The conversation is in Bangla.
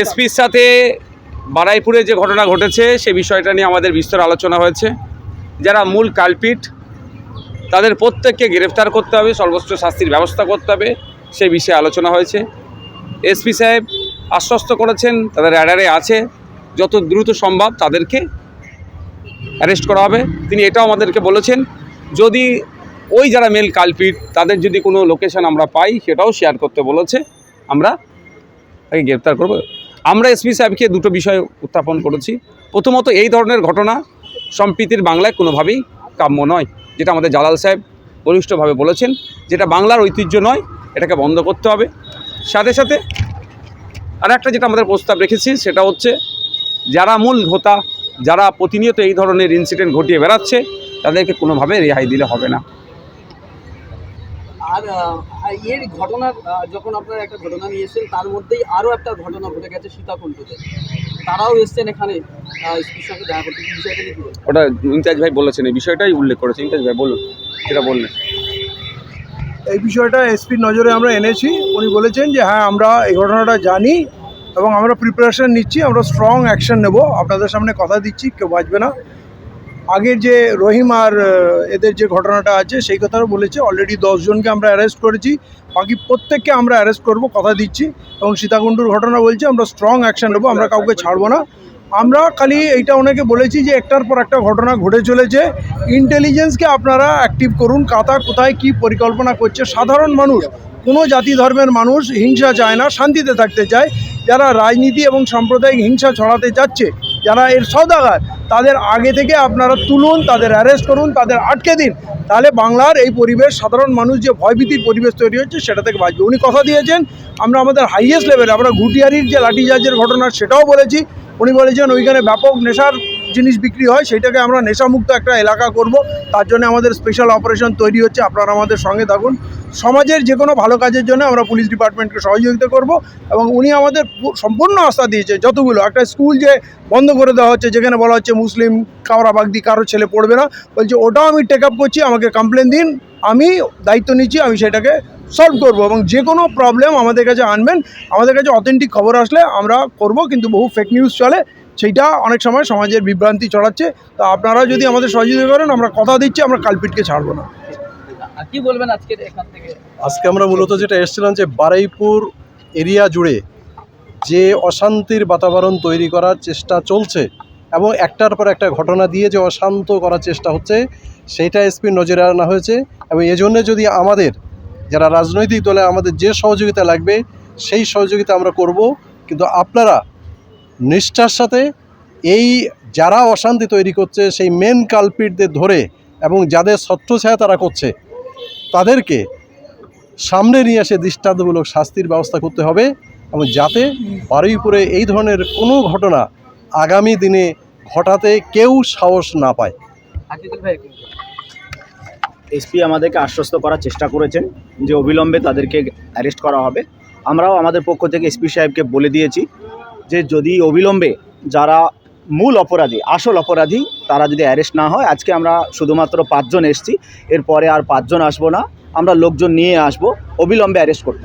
এসপির সাথে বারাইপুরে যে ঘটনা ঘটেছে, সে বিষয়টা নিয়ে আমাদের বিস্তর আলোচনা হয়েছে। যারা মূল কালপিট, তাদের প্রত্যেককে গ্রেফতার করতে হবে, সর্বোচ্চ শাস্তির ব্যবস্থা করতে হবে, সে বিষয়ে আলোচনা হয়েছে। এসপি সাহেব আশ্বস্ত করেছেন, তাদের অ্যাডারে আছে, যত দ্রুত সম্ভব তাদেরকে অ্যারেস্ট করা হবে। তিনি এটাও আমাদেরকে বলেছেন, যদি ওই যারা মেল কালপিট তাদের যদি কোনো লোকেশন আমরা পাই, সেটাও শেয়ার করতে বলেছে। আমরা তাকে গ্রেপ্তার করব। আমরা এসপি সাহেবকে দুটো বিষয় উত্থাপন করেছি। প্রথমত এই ধরনের ঘটনা সম্প্রীতির বাংলায় কোনোভাবেই কাম্য নয়, যেটা আমাদের জালাল সাহেব বলিষ্ঠভাবে বলেছেন, যেটা বাংলার ঐতিহ্য নয়, এটাকে বন্ধ করতে হবে। সাথে সাথে আর একটা যেটা আমাদের প্রস্তাব রেখেছি, সেটা হচ্ছে যারা মূল হোতা যারা প্রতিনিয়ত এই ধরনের ইনসিডেন্ট ঘটিয়ে বেড়াচ্ছে, তাদেরকে কোনোভাবে রেহাই দিলে হবে না। আর এর ঘটনার যখন আপনারা একটা ঘটনা নিয়ে এসেছেন তার মধ্যেই আরও একটা ঘটনা ঘটে গেছে সীতাকুণ্ডতে। তারাও এসছেন এখানে? ওটা ইমতাজ ভাই বলেছেন এই বিষয়টাই উল্লেখ করেছে। ইমতাজ ভাই বলুন সেটা বললেন। এই বিষয়টা এসপির নজরে আমরা এনেছি। উনি বলেছেন যে হ্যাঁ আমরা এই ঘটনাটা জানি এবং আমরা প্রিপারেশন নিচ্ছি আমরা স্ট্রং অ্যাকশন নেব। আপনাদের সামনে কথা দিচ্ছি কেউ বাঁচবে না। আগের যে রহিম আর এদের যে ঘটনাটা আছে, সেই কথাও বলেছে। অলরেডি দশজনকে আমরা অ্যারেস্ট করেছি। বাকি প্রত্যেককে আমরা অ্যারেস্ট করব, কথা দিচ্ছি। এবং সীতাকুণ্ডুর ঘটনা বলছি, আমরা স্ট্রং অ্যাকশন নেব, আমরা কাউকে ছাড়বো না। আমরা খালি এইটা ওনাকে বলেছি যে, একটার পর একটা ঘটনা ঘটে চলেছে। ইন্টেলিজেন্সকে আপনারা অ্যাক্টিভ করুন। কাতা কোথায় কি পরিকল্পনা করছে? সাধারণ মানুষ, কোনো জাতি ধর্মের মানুষ হিংসা চায় না, শান্তিতে থাকতে চায়। যারা রাজনীতি এবং সাম্প্রদায়িক হিংসা ছড়াতে যাচ্ছে যারা এর সৌদাগার তাদের আগে থেকে আপনারা তুলুন, তাদের অ্যারেস্ট করুন, তাদের আটকে দিন। তাহলে বাংলার এই পরিবেশ, সাধারণ মানুষ যে ভয়ভীতির পরিবেশ তৈরি হচ্ছে, সেটা থেকে বাঁচবে। উনি কথা দিয়েছেন, আমরা আমাদের হাইয়েস্ট লেভেলে আমরা ঘুটিয়ারির যে লাঠিচার্জের ঘটনা, সেটাও বলেছি। উনি বলেছেন, ওইখানে ব্যাপক নেশার জিনিস বিক্রি হয় সেটাকে আমরা নেশামুক্ত একটা এলাকা করব। তার জন্য আমাদের স্পেশাল অপারেশন তৈরি হচ্ছে, আপনারা আমাদের সঙ্গে থাকুন। সমাজের যে কোনো ভালো কাজের জন্য আমরা পুলিশ ডিপার্টমেন্টকে সহযোগিতা করব এবং উনি আমাদের সম্পূর্ণ আস্থা দিয়েছে, যতগুলো। একটা স্কুল যে বন্ধ করে দেওয়া হচ্ছে, যেখানে বলা হচ্ছে মুসলিম কাওরা বাগদি কারও ছেলে পড়বে না, বলছে, ওটাও আমি টেক আপ করছি, আমাকে কমপ্লেন দিন, আমি দায়িত্ব নিচ্ছি, আমি সেটাকে সলভ করব। এবং যে কোনো প্রবলেম আমাদের কাছে আনবেন, আমাদের কাছে অথেন্টিক খবর আসলে আমরা করব, কিন্তু বহু ফেক নিউজ চলে। সেইটা অনেক সময় সমাজের বিভ্রান্তি ছড়াচ্ছে। তা আপনারা যদি আমাদের সহযোগিতা করেন আমরা কথা দিচ্ছি আমরা কালপিটকে ছাড়বো না। কি বলবেন আজকের এখান থেকে? আজকে আমরা মূলত যেটা এসেছিলাম যে বারাইপুর এরিয়া জুড়ে যে অশান্তির বাতাবরণ তৈরি করার চেষ্টা চলছে এবং একটার পর একটা ঘটনা দিয়ে যে অশান্ত করার চেষ্টা হচ্ছে সেইটা এসপির নজরে আনা হয়েছে এবং এজন্য যদি আমাদের যারা রাজনৈতিক দলে আমাদের যে সহযোগিতা লাগবে সেই সহযোগিতা আমরা করব। কিন্তু আপনারা নিষ্ঠার সাথে এই যারা অশান্তি তৈরি করছে, সেই মেন কালপিটদের ধরে এবং যাদের ছত্রছায়া তারা করছে, তাদেরকে সামনে নিয়ে এসে দৃষ্টান্তমূলক শাস্তির ব্যবস্থা করতে হবে এবং যাতে বারুইপুরে এই ধরনের কোনো ঘটনা আগামী দিনে ঘটাতে কেউ সাহস না পায়। এসপি আমাদেরকে আশ্বস্ত করার চেষ্টা করেছেন যে অবিলম্বে তাদেরকে অ্যারেস্ট করা হবে। আমরাও আমাদের পক্ষ থেকে এসপি সাহেবকে বলে দিয়েছি যে যদি অবিলম্বে যারা মূল অপরাধী, আসল অপরাধী, তারা যদি অ্যারেস্ট না হয়, আজকে আমরা শুধুমাত্র পাঁচজন এসছি, এরপরে আর পাঁচজন আসব না, আমরা লোকজন নিয়ে আসব, অবিলম্বে অ্যারেস্ট করতে